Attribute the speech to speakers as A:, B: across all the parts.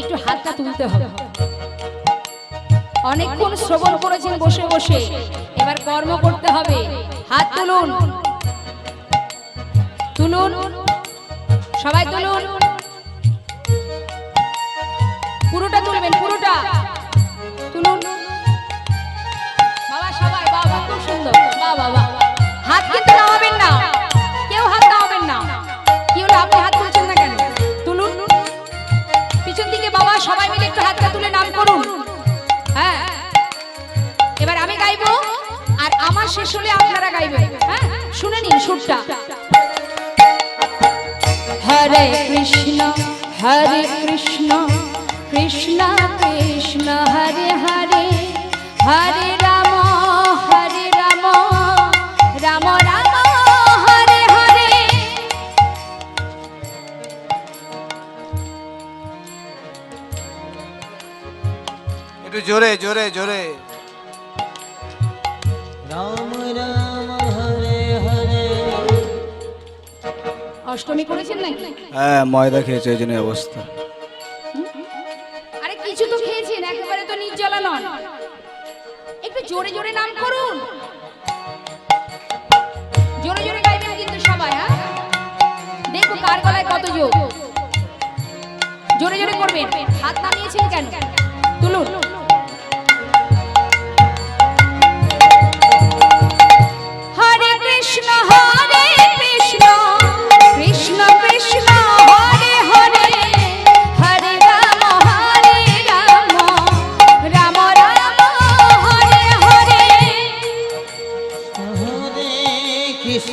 A: একটু হাতটা তুলতে হবে অনেকক্ষণ শ্রবণ করেছেন বসে বসে এবার কর্ম করতে হবে হাত তুলুন তুলুন সবাই তুলুন আমার শেষ হলে আপনারা গাইবে হ্যাঁ শুনে নিন সুরটা
B: হরে কৃষ্ণ হরে কৃষ্ণ কৃষ্ণ কৃষ্ণ হরে হরে হরে রাম হরে রাম রাম রাম হরে হরে
C: একটু জোরে জোরে জোরে
A: অষ্টমী করেছেন নাকি
C: হ্যাঁ ময়দা খেয়েছে এই জন্য অবস্থা
A: আরে কিছু তো খেয়েছেন একেবারে তো নির্জলা নন একটু জোরে জোরে নাম করুন জোরে জোরে গাইবেন কিন্তু সবাই হ্যাঁ দেখো কার গলায় কত জোর জোরে জোরে করবেন হাত নামিয়েছেন কেন তুলুন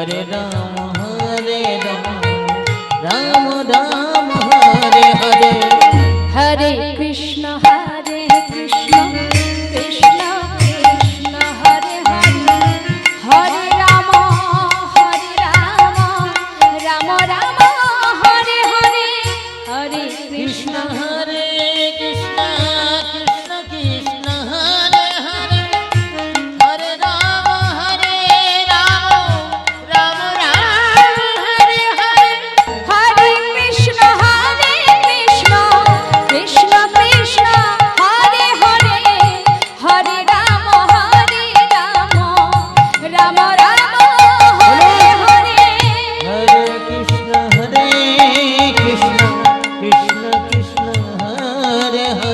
D: हरे राम